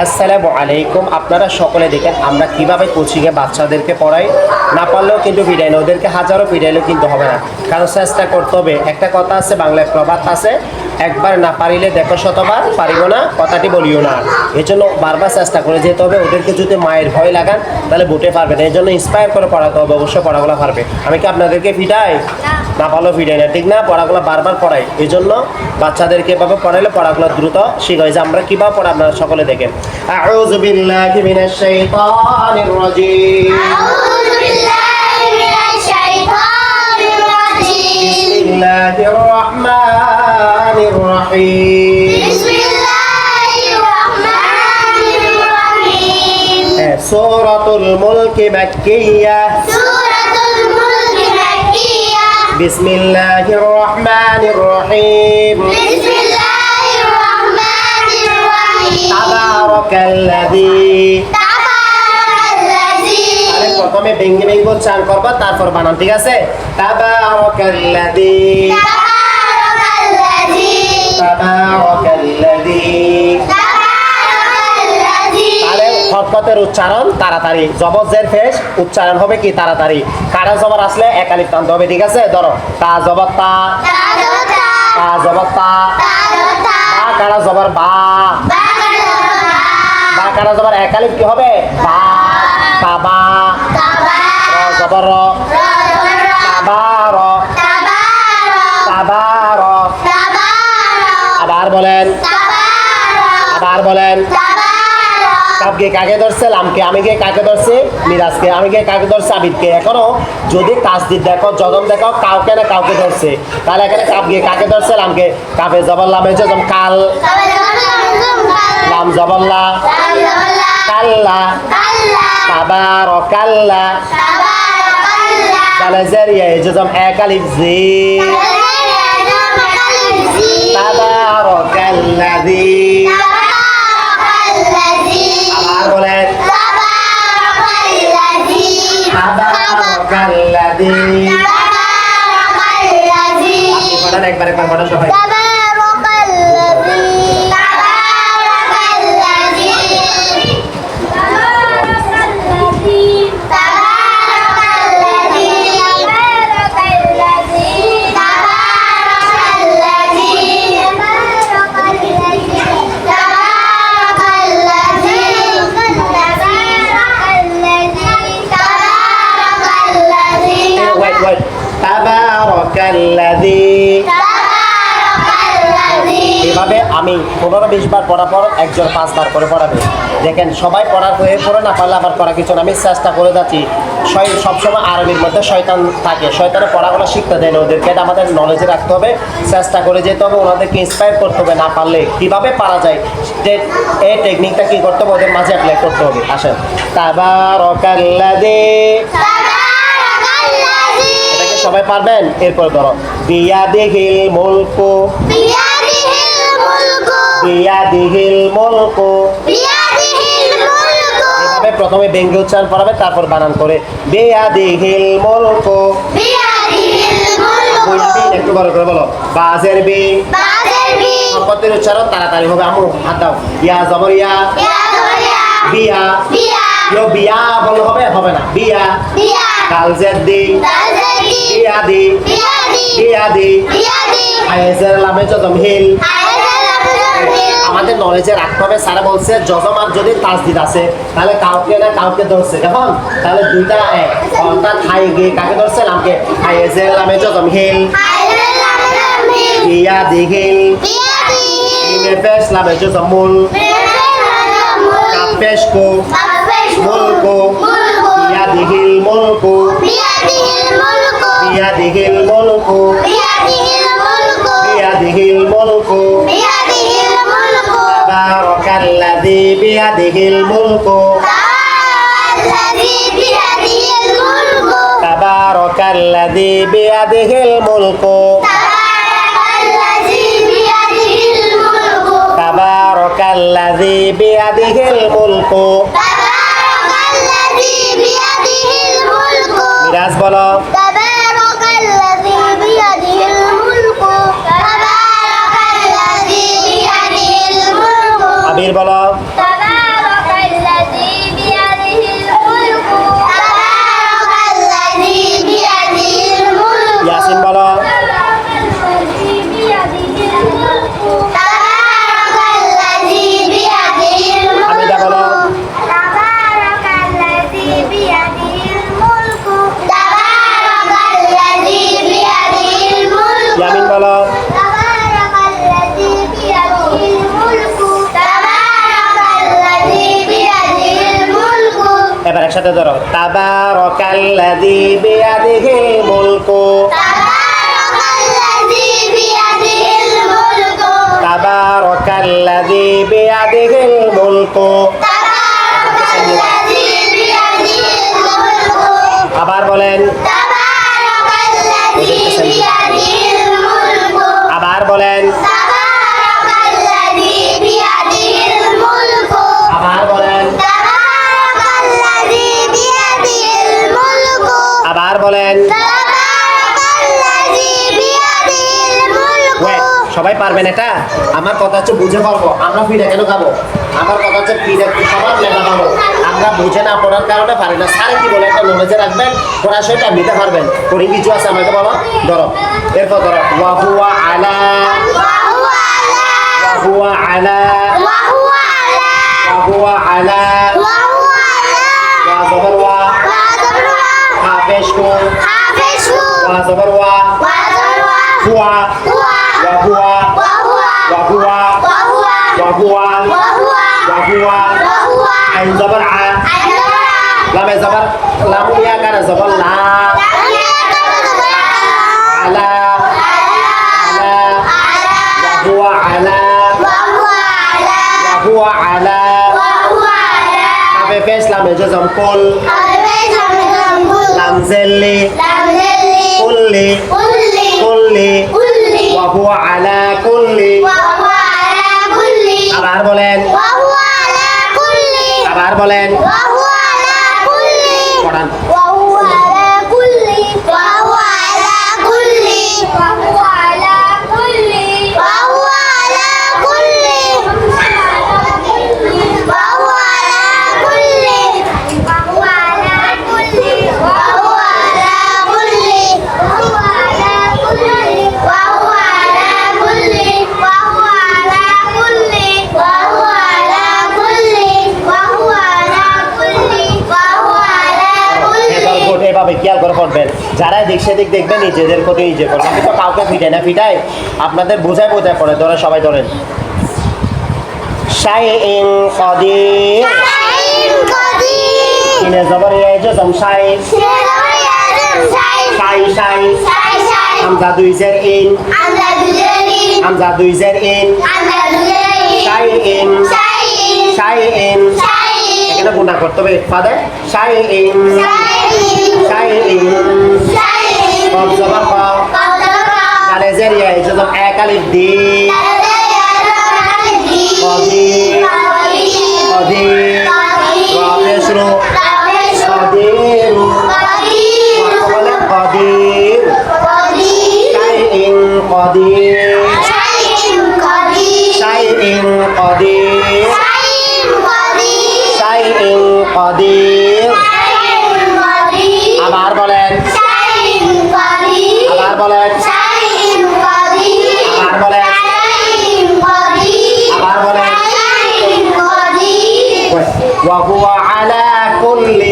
আসসালামু আলাইকুম। আপনারা সকলে দেখেন আমরা কীভাবে কোচিংয়ে বাচ্চাদেরকে পড়াই। না পারলেও কিন্তু পিড়াইলে ওদেরকে হাজারো পিড়াইলেও কিন্তু হবে না। কারণ চেষ্টা করতে হবে। একটা কথা আছে, বাংলায় প্রবাদ আছে একবার না পারিলে দেখো শতবার পারিব না কথাটি বলিও না। এই জন্য বারবার চেষ্টা করে যেতে হবে ওদেরকে যদি মায়ের ভয় লাগান তাহলে ভোটে পারবেন এই জন্য ইন্সপায়ার করে পড়াতে হবে অবশ্যই পড়াগুলো পারবে। আমি কি আপনাদেরকে ফিটাই? না। ভালো ফিটাই না ঠিক না? পড়াগুলো বারবার পড়াই। এই জন্য বাচ্চাদেরকে এভাবে পড়াইলে পড়াগুলো দ্রুত শিখে যে আমরা কীভাবে পড়া আপনারা সকলে দেখেন। আউযু বিল্লাহি মিনাশ শাইতানির Bismillahirrahmanirrahim. Bismillahirrahmanirrahim. Eh, suratul Mulk Makkiyah. Suratul Mulk Makkiyah. Bismillahirrahmanirrahim. Bismillahirrahmanirrahim. Tabarakalladzi প্রথমে ভেঙ্গে ভেঙ্গে উচ্চারণ করবো তারপর বানান ঠিক আছে তাবা জব্বাতের উচ্চারণ তাড়াতাড়ি। জবজের ফেস উচ্চারণ হবে কি তাড়াতাড়ি? কারা জবর আসলে? একালিক টানতে হবে ঠিক আছে? ধরো। তা জবর তা। তা তা। কারা জবর বা। বা কারা জবর একালিক কি হবে? বা। কাপকে কাকে ধরছে লামকে আমি কে কাকে ধরছি মিরাজকে আমি কে কাকে ধরছে আবিদকে। এখনও যদি তাসদিদ দেখো জগম দেখো কাউকে না কাউকে ধরছে। তাহলে এখানে কাপ গিয়ে কাকে ধরছে লামকে? কাপে জবর লাম হয়েছে কাল। লাম জবল্লা কাল্লা কাবার কাল্লা। তাহলে জেরিয়া এই যে যেমন এক আলিফ জি তাবারাকাল্লাযী এভাবে আমি পনেরো বিশ বার পড়ার পর একজন পাঁচবার করে পড়াবে। দেখেন সবাই পড়ার হয়ে পড়ে না পারলে আবার পড়া কিছু না। আমি চেষ্টা করে যাচ্ছি। সবসময় আরবির মধ্যে শয়তান থাকে। শয়তানের পড়াগুলো শিখতে দেয় না ওদেরকে। এটা আমাদের নলেজে রাখতে হবে। চেষ্টা করে যেতে হবে ওনাদেরকে ইন্সপায়ার করতে হবে। না পারলে কীভাবে পারা যায়? যে এই টেকনিকটা কী করতে হবে? ওদের মাঝে অ্যাপ্লাই করতে হবে। আসেন। এটাকে সবাই পারবেন? এরপর ধরো বিয়াদিহিল মুলকু। বিয়াদিহিল মুলকু। এভাবে প্রথমে ব্যঙ্গে উচ্চারণ করাবে তারপর বানান করে বেয়াদিহিল মুলকু। বইটি একটু বড় করে বলো বাজের বি সম্পত্তির উচ্চারণ তাড়াতাড়ি হবে আমু হাত দাও। ইয়া জবর ইয়া বিয়া। ইয়ো বিয়া বললে হবে হবে না। বিয়া। কালজের দি বিয়া দি বিয়া দি লামে যদম হিল। আমাদের নলেজে রাখতে হবে স্যারা বলছে যজমার যদি তাসদিদ আছে তাহলে কাউকে না কাউকে ধরছে এখন তাহলে দুইটা এক। অর্থাৎ হাই গিয়ে কাকে ধরছে? লামকে আয়েজের লামে যদম হিল। বিয়া দি হিল। ইমে পেশ লামে যদম মূল। কাপেশ কো। মুলকো বিয়া দি হিল মুলকো বিয়া দি হিল মুলকো। বিয়া দি হিল মুলকো তাবারাকাল্লাযী বিয়াদিহিল মুলকু। তাবারাকাল্লাযী বিয়াদিহিল মুলকু। তাবারাকাল্লাযী বিয়াদিহিল মুলকু। মিরাজ বলো। রাতের বেলা সাথে ধরো। তাবারাকাল্লাযী বিয়াদিহিল মুলকু। তাবারাকাল্লাযী বিয়াদিহিল মুলকু। আবার বলেন। বিয়াদিহিল পারবেন এটা? আমার কথা হচ্ছে বুঝে পারব। আমরা ফিরে কেন খাব? আমার কথা হচ্ছে ফিরে সবার লেখা পাবো। আমরা বুঝে না পড়ার কারণে পারি না। সারে কি বলে? একটা নলেজে রাখবেন পড়াশোনাটা নিতে পারবেন। করে কিছু আছে আমাকে বাবা ধরো। এরপর ধরো। ওয়াহুয়া আলা। ওয়াহুয়া আলা। ওয়াহুয়া আলা। Wahuan. Wahuan. Wahuan. Ayo zaman A. Ayo. Lama zaman. Lama ya kan zaman La. Ala. Ala. Wahua ala. Wahua ala. Wahua ala. Wahua ala. Apa face lama zaman Paul. Apa face lama zaman Paul. Lama Zelly. Lama বলেন যারা এদিক সেদিক দেখবে নিজেদের প্রতি নিজে করবে। আমি তো কাউকে ফিটাই না ফিটাই। আপনাদের বোঝায় বোঝায় পড়ে ধরে সবাই ধরেন। শাইন কদির। কিনে জবর ইয়া জম শাই। শাই। শাই দুই জের ইন। আমজা দুই জের in. Sai in. Sai in. এখানে গুণা করতে হবে ফাদার সাই ইন। শাইরিন কব জবর কব কালে জারিয়া ইজজম এক আলিফ দি কবি কবি রাবেশরু কদিরু কবলে কদির শাইরিন কদির শাইরিন কদির শাইরিন কদির وهو على كل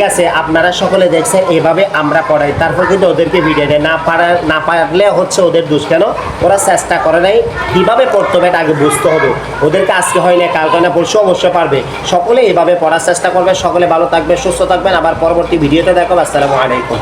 ঠিক আছে, আপনারা সকলে দেখছেন এভাবে আমরা পড়াই। তারপর কিন্তু ওদেরকে ভিডিও না পারা, না পারলে হচ্ছে ওদের দোষ কেন? ওরা চেষ্টা করে নাই। কীভাবে পড়তে হবে আগে বুঝতে হবে। ওদেরকে আজকে হয় না, কালকে না, পরশু অবশ্যই পারবে। সকলে এভাবে পড়ার চেষ্টা করবে। সকলে ভালো থাকবে সুস্থ থাকবেন। আবার পরবর্তী ভিডিওতে দেখো। আসসালামু আলাইকুম।